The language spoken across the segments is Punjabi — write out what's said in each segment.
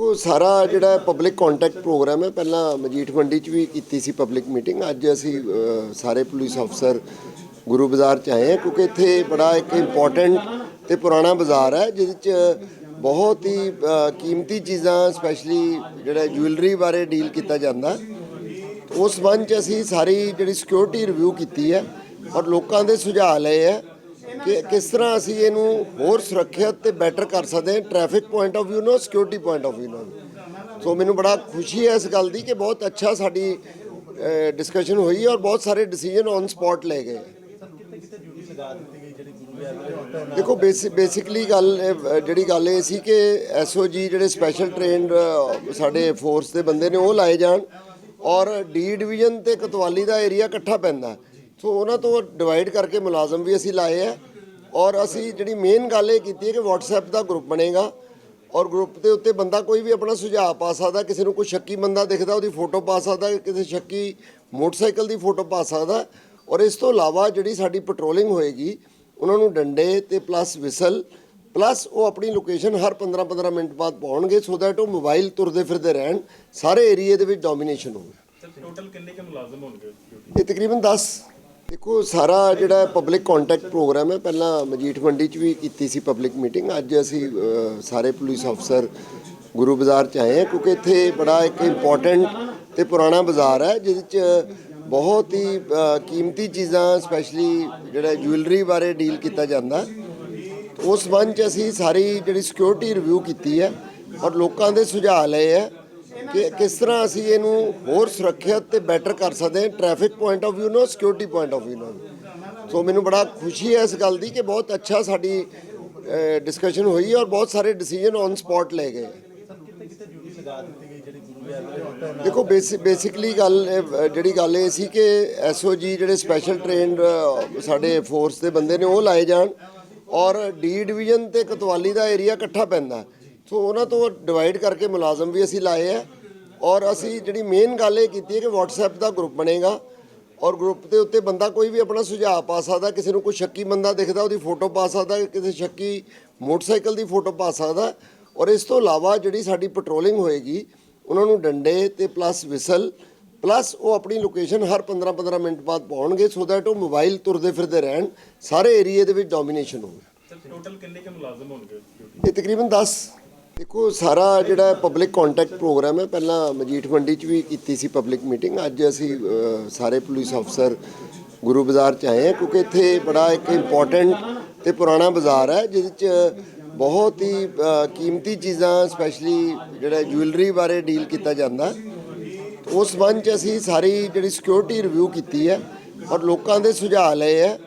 ਦੇਖੋ ਸਾਰਾ ਜਿਹੜਾ ਪਬਲਿਕ ਕੰਟੈਕਟ ਪ੍ਰੋਗਰਾਮ ਹੈ ਪਹਿਲਾਂ ਮਜੀਠ ਮੰਡੀ 'ਚ ਵੀ ਕੀਤੀ ਸੀ ਪਬਲਿਕ ਮੀਟਿੰਗ ਅੱਜ ਅਸੀਂ ਅ, ਸਾਰੇ ਪੁਲਿਸ ਅਫਸਰ ਗੁਰੂ ਬਾਜ਼ਾਰ 'ਚ ਆਏ ਹਾਂ ਕਿਉਂਕਿ ਇੱਥੇ ਬੜਾ ਇੱਕ ਇੰਪੋਰਟੈਂਟ ਤੇ ਪੁਰਾਣਾ ਬਾਜ਼ਾਰ ਹੈ ਜਿਹਦੇ 'ਚ ਬਹੁਤ ਹੀ ਅ, ਕੀਮਤੀ ਚੀਜ਼ਾਂ ਸਪੈਸ਼ਲੀ ਜਿਹੜਾ ਜੁਐਲਰੀ ਬਾਰੇ ਡੀਲ ਕੀਤਾ ਜਾਂਦਾ। ਉਸ ਸੰਬੰਧ 'ਚ ਅਸੀਂ ਸਾਰੀ ਜਿਹੜੀ ਸਿਕਿਉਰਿਟੀ ਰਿਵਿਊ ਕੀਤੀ ਹੈ ਔਰ ਲੋਕਾਂ ਦੇ ਸੁਝਾਅ ਲਏ ਹੈ। ਕਿ ਕਿਸ ਤਰ੍ਹਾਂ ਅਸੀਂ ਇਹਨੂੰ ਹੋਰ ਸੁਰੱਖਿਅਤ ਤੇ ਬੈਟਰ ਕਰ ਸਕਦੇ ਹਾਂ ਟ੍ਰੈਫਿਕ ਪੁਆਇੰਟ ਆਫ View ਨਾਲ ਸਿਕਿਉਰਿਟੀ ਪੁਆਇੰਟ ਆਫ View ਨਾਲ ਸੋ ਮੈਨੂੰ ਬੜਾ ਖੁਸ਼ੀ ਹੈ ਇਸ ਗੱਲ ਦੀ ਕਿ ਬਹੁਤ ਅੱਛਾ ਸਾਡੀ ਡਿਸਕਸ਼ਨ ਹੋਈ ਔਰ ਬਹੁਤ ਸਾਰੇ ਡਿਸੀਜਨ ਔਨ ਸਪੌਟ ਲਏ ਗਏ। ਦੇਖੋ ਬੇਸਿਕਲੀ ਗੱਲ ਜਿਹੜੀ ਗੱਲ ਇਹ ਸੀ ਕਿ ਐਸਓਜੀ ਜਿਹੜੇ ਸਪੈਸ਼ਲ ਟ੍ਰੇਨਡ ਸਾਡੇ ਫੋਰਸ ਦੇ ਬੰਦੇ ਨੇ ਉਹ ਲਾਏ ਜਾਣ ਔਰ ਡੀ ਡਿਵੀਜ਼ਨ ਤੇ ਕਤਵਾਲੀ ਦਾ ਏਰੀਆ ਇਕੱਠਾ ਪੈਂਦਾ। ਸੋ ਉਹਨਾਂ ਤੋਂ ਡਿਵਾਈਡ ਕਰਕੇ ਮੁਲਾਜ਼ਮ ਵੀ ਅਸੀਂ ਲਾਏ ਆ। ਔਰ ਅਸੀਂ ਜਿਹੜੀ ਮੇਨ ਗੱਲ ਇਹ ਕੀਤੀ ਹੈ ਕਿ WhatsApp ਦਾ ਗਰੁੱਪ ਬਣੇਗਾ ਔਰ ਗਰੁੱਪ ਦੇ ਉੱਤੇ ਬੰਦਾ ਕੋਈ ਵੀ ਆਪਣਾ ਸੁਝਾਅ ਪਾ ਸਕਦਾ ਕਿਸੇ ਨੂੰ ਕੋਈ ਸ਼ੱਕੀ ਬੰਦਾ ਦਿਖਦਾ ਉਹਦੀ ਫੋਟੋ ਪਾ ਸਕਦਾ ਕਿਸੇ ਸ਼ੱਕੀ ਮੋਟਰਸਾਈਕਲ ਦੀ ਫੋਟੋ ਪਾ ਸਕਦਾ। ਔਰ ਇਸ ਤੋਂ ਇਲਾਵਾ ਜਿਹੜੀ ਸਾਡੀ ਪੈਟਰੋਲਿੰਗ ਹੋਏਗੀ ਉਹਨਾਂ ਨੂੰ ਡੰਡੇ ਤੇ ਪਲੱਸ ਵਿਸਲ ਪਲੱਸ ਉਹ ਆਪਣੀ ਲੋਕੇਸ਼ਨ ਹਰ 15 15 ਮਿੰਟ ਬਾਅਦ ਪਾਉਣਗੇ ਸੋ ਦੈਟ ਉਹ ਮੋਬਾਈਲ ਤੁਰਦੇ ਫਿਰਦੇ ਰਹਿਣ ਸਾਰੇ ਏਰੀਏ ਦੇ ਵਿੱਚ ਡੋਮੀਨੇਸ਼ਨ ਹੋਵੇ। ਸਰ ਟੋਟਲ ਕਿੰਨੇ ਕੁ ਮੁਲਾਜ਼ਮ ਹੋਣਗੇ? ਇਹ ਤਕਰੀਬਨ 10 ਦੇਖੋ, ਸਾਰਾ ਜਿਹੜਾ ਪਬਲਿਕ ਕੰਟੈਕਟ ਪ੍ਰੋਗਰਾਮ ਹੈ, ਪਹਿਲਾਂ ਮਜੀਠ ਮੰਡੀ 'ਚ ਵੀ ਕੀਤੀ ਸੀ ਪਬਲਿਕ ਮੀਟਿੰਗ ਅੱਜ ਅਸੀਂ ਸਾਰੇ ਪੁਲਿਸ ਅਫਸਰ ਗੁਰੂ ਬਾਜ਼ਾਰ 'ਚ ਆਏ ਹਾਂ, ਕਿਉਂਕਿ ਇੱਥੇ ਬੜਾ ਇੱਕ ਇੰਪੋਰਟੈਂਟ ਤੇ ਪੁਰਾਣਾ ਬਾਜ਼ਾਰ ਹੈ, ਜਿਹਦੇ 'ਚ ਬਹੁਤ ਹੀ ਕੀਮਤੀ ਚੀਜ਼ਾਂ ਸਪੈਸ਼ਲੀ ਜਿਹੜਾ ਜੁਐਲਰੀ ਬਾਰੇ ਡੀਲ ਕੀਤਾ ਜਾਂਦਾ। ਉਸ ਸੰਬੰਧ 'ਚ ਅਸੀਂ ਸਾਰੀ ਜਿਹੜੀ ਸਿਕਿਉਰਿਟੀ ਰਿਵਿਊ ਕੀਤੀ ਹੈ, ਔਰ ਲੋਕਾਂ ਦੇ ਸੁਝਾਅ ਲਏ ਹੈ। ਕਿ ਕਿਸ ਤਰ੍ਹਾਂ ਅਸੀਂ ਇਹਨੂੰ ਹੋਰ ਸੁਰੱਖਿਅਤ ਤੇ ਬੈਟਰ ਕਰ ਸਕਦੇ ਹਾਂ ਟ੍ਰੈਫਿਕ ਪੁਆਇੰਟ ਆਫ View ਨਾਲ ਸਿਕਿਉਰਿਟੀ ਪੁਆਇੰਟ ਆਫ View ਨਾਲ ਸੋ ਮੈਨੂੰ ਬੜਾ ਖੁਸ਼ੀ ਹੈ ਇਸ ਗੱਲ ਦੀ ਕਿ ਬਹੁਤ ਅੱਛਾ ਸਾਡੀ ਡਿਸਕਸ਼ਨ ਹੋਈ ਔਰ ਬਹੁਤ ਸਾਰੇ ਡਿਸੀਜਨ ਔਨ ਸਪੌਟ ਲਏ ਗਏ। ਦੇਖੋ ਬੇਸਿਕਲੀ ਗੱਲ ਜਿਹੜੀ ਗੱਲ ਇਹ ਸੀ ਕਿ ਐਸਓਜੀ ਜਿਹੜੇ ਸਪੈਸ਼ਲ ਟ੍ਰੇਨਡ ਸਾਡੇ ਫੋਰਸ ਦੇ ਬੰਦੇ ਨੇ, ਉਹ ਲਾਏ ਜਾਣ ਔਰ ਡੀ ਡਿਵੀਜ਼ਨ ਤੇ ਕਤਵਾਲੀ ਦਾ ਏਰੀਆ ਇਕੱਠਾ ਪੈਂਦਾ। ਸੋ ਉਹਨਾਂ ਤੋਂ ਡਿਵਾਈਡ ਕਰਕੇ ਮੁਲਾਜ਼ਮ ਵੀ ਅਸੀਂ ਲਾਏ ਆ ਔਰ ਅਸੀਂ ਜਿਹੜੀ ਮੇਨ ਗੱਲ ਇਹ ਕੀਤੀ ਹੈ ਕਿ WhatsApp ਦਾ ਗਰੁੱਪ ਬਣੇਗਾ ਔਰ ਗਰੁੱਪ ਦੇ ਉੱਤੇ ਬੰਦਾ ਕੋਈ ਵੀ ਆਪਣਾ ਸੁਝਾਅ ਪਾ ਸਕਦਾ ਕਿਸੇ ਨੂੰ ਕੋਈ ਸ਼ੱਕੀ ਬੰਦਾ ਦਿਖਦਾ ਉਹਦੀ ਫੋਟੋ ਪਾ ਸਕਦਾ ਕਿਸੇ ਸ਼ੱਕੀ ਮੋਟਰਸਾਈਕਲ ਦੀ ਫੋਟੋ ਪਾ ਸਕਦਾ ਔਰ ਇਸ ਤੋਂ ਇਲਾਵਾ ਜਿਹੜੀ ਸਾਡੀ ਪੈਟਰੋਲਿੰਗ ਹੋਏਗੀ ਉਹਨਾਂ ਨੂੰ ਡੰਡੇ ਤੇ ਪਲੱਸ ਵਿਸਲ ਪਲੱਸ ਉਹ ਆਪਣੀ ਲੋਕੇਸ਼ਨ ਹਰ 15 15 ਮਿੰਟ ਬਾਅਦ ਪਾਉਣਗੇ ਸੋ ਦੈਟ ਉਹ ਮੋਬਾਈਲ ਤੁਰਦੇ ਫਿਰਦੇ ਰਹਿਣ ਸਾਰੇ ਏਰੀਏ ਦੇ ਵਿੱਚ ਡੋਮੀਨੇਸ਼ਨ ਹੋਵੇ। ਸਰ ਟੋਟਲ ਕਿੰਨੇ ਕੁ ਮੁਲਾਜ਼ਮ ਹੋਣਗੇ? ਇਹ ਤਕਰੀਬਨ 10 ਦੇਖੋ, ਸਾਰਾ ਜਿਹੜਾ ਪਬਲਿਕ ਕੰਟੈਕਟ ਪ੍ਰੋਗਰਾਮ ਹੈ, ਪਹਿਲਾਂ ਮਜੀਠ ਮੰਡੀ 'ਚ ਵੀ ਕੀਤੀ ਸੀ ਪਬਲਿਕ ਮੀਟਿੰਗ ਅੱਜ ਅਸੀਂ ਸਾਰੇ ਪੁਲਿਸ ਅਫਸਰ ਗੁਰੂ ਬਾਜ਼ਾਰ 'ਚ ਆਏ ਹਾਂ, ਕਿਉਂਕਿ ਇੱਥੇ ਬੜਾ ਇੱਕ ਇੰਪੋਰਟੈਂਟ ਤੇ ਪੁਰਾਣਾ ਬਾਜ਼ਾਰ ਹੈ, ਜਿਹਦੇ 'ਚ ਬਹੁਤ ਹੀ ਕੀਮਤੀ ਚੀਜ਼ਾਂ ਸਪੈਸ਼ਲੀ ਜਿਹੜਾ ਜੁਐਲਰੀ ਬਾਰੇ ਡੀਲ ਕੀਤਾ ਜਾਂਦਾ। ਉਸ ਸੰਬੰਧ 'ਚ ਅਸੀਂ ਸਾਰੀ ਜਿਹੜੀ ਸਿਕਿਉਰਿਟੀ ਰਿਵਿਊ ਕੀਤੀ ਹੈ, ਔਰ ਲੋਕਾਂ ਦੇ ਸੁਝਾਅ ਲਏ ਹੈ।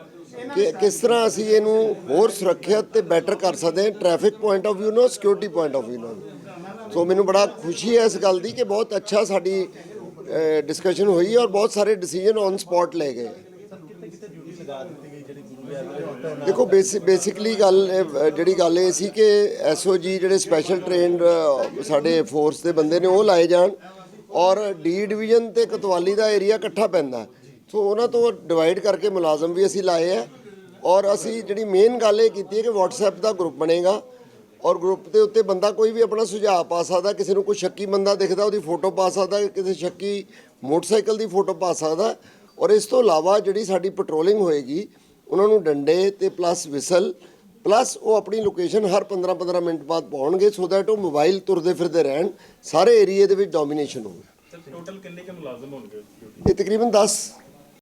ਕਿ ਕਿਸ ਤਰ੍ਹਾਂ ਅਸੀਂ ਇਹਨੂੰ ਹੋਰ ਸੁਰੱਖਿਅਤ ਤੇ ਬੈਟਰ ਕਰ ਸਕਦੇ ਹਾਂ ਟ੍ਰੈਫਿਕ ਪੁਆਇੰਟ ਆਫ View ਨਾਲ ਸਿਕਿਉਰਿਟੀ ਪੁਆਇੰਟ ਆਫ View ਨਾਲ ਸੋ ਮੈਨੂੰ ਬੜਾ ਖੁਸ਼ੀ ਹੈ ਇਸ ਗੱਲ ਦੀ ਕਿ ਬਹੁਤ ਅੱਛਾ ਸਾਡੀ ਡਿਸਕਸ਼ਨ ਹੋਈ ਔਰ ਬਹੁਤ ਸਾਰੇ ਡਿਸੀਜਨ ਔਨ ਸਪੌਟ ਲਏ ਗਏ। ਦੇਖੋ ਬੇਸਿਕਲੀ ਗੱਲ ਜਿਹੜੀ ਗੱਲ ਇਹ ਸੀ ਕਿ ਐਸਓਜੀ ਜਿਹੜੇ ਸਪੈਸ਼ਲ ਟ੍ਰੇਨਡ ਸਾਡੇ ਫੋਰਸ ਦੇ ਬੰਦੇ ਨੇ, ਉਹ ਲਾਏ ਜਾਣ ਔਰ ਡੀ ਡਿਵੀਜ਼ਨ ਤੇ ਕਤਵਾਲੀ ਦਾ ਏਰੀਆ ਇਕੱਠਾ ਪੈਂਦਾ। ਸੋ ਉਹਨਾਂ ਤੋਂ ਡਿਵਾਈਡ ਕਰਕੇ ਮੁਲਾਜ਼ਮ ਵੀ ਅਸੀਂ ਲਾਏ ਆ ਔਰ ਅਸੀਂ ਜਿਹੜੀ ਮੇਨ ਗੱਲ ਇਹ ਕੀਤੀ ਹੈ ਕਿ WhatsApp ਦਾ ਗਰੁੱਪ ਬਣੇਗਾ ਔਰ ਗਰੁੱਪ ਦੇ ਉੱਤੇ ਬੰਦਾ ਕੋਈ ਵੀ ਆਪਣਾ ਸੁਝਾਅ ਪਾ ਸਕਦਾ ਕਿਸੇ ਨੂੰ ਕੋਈ ਸ਼ੱਕੀ ਬੰਦਾ ਦਿਖਦਾ ਉਹਦੀ ਫੋਟੋ ਪਾ ਸਕਦਾ ਕਿਸੇ ਸ਼ੱਕੀ ਮੋਟਰਸਾਈਕਲ ਦੀ ਫੋਟੋ ਪਾ ਸਕਦਾ ਔਰ ਇਸ ਤੋਂ ਇਲਾਵਾ ਜਿਹੜੀ ਸਾਡੀ ਪੈਟਰੋਲਿੰਗ ਹੋਏਗੀ ਉਹਨਾਂ ਨੂੰ ਡੰਡੇ ਤੇ ਪਲੱਸ ਵਿਸਲ ਪਲੱਸ ਉਹ ਆਪਣੀ ਲੋਕੇਸ਼ਨ ਹਰ 15 15 ਮਿੰਟ ਬਾਅਦ ਪਾਉਣਗੇ ਸੋ ਦੈਟ ਉਹ ਮੋਬਾਈਲ ਤੁਰਦੇ ਫਿਰਦੇ ਰਹਿਣ ਸਾਰੇ ਏਰੀਏ ਦੇ ਵਿੱਚ ਡੋਮੀਨੇਸ਼ਨ ਹੋਵੇ। ਸਰ ਟੋਟਲ ਕਿੰਨੇ ਕੁ ਮੁਲਾਜ਼ਮ ਹੋਣਗੇ? ਇਹ ਤਕਰੀਬਨ 10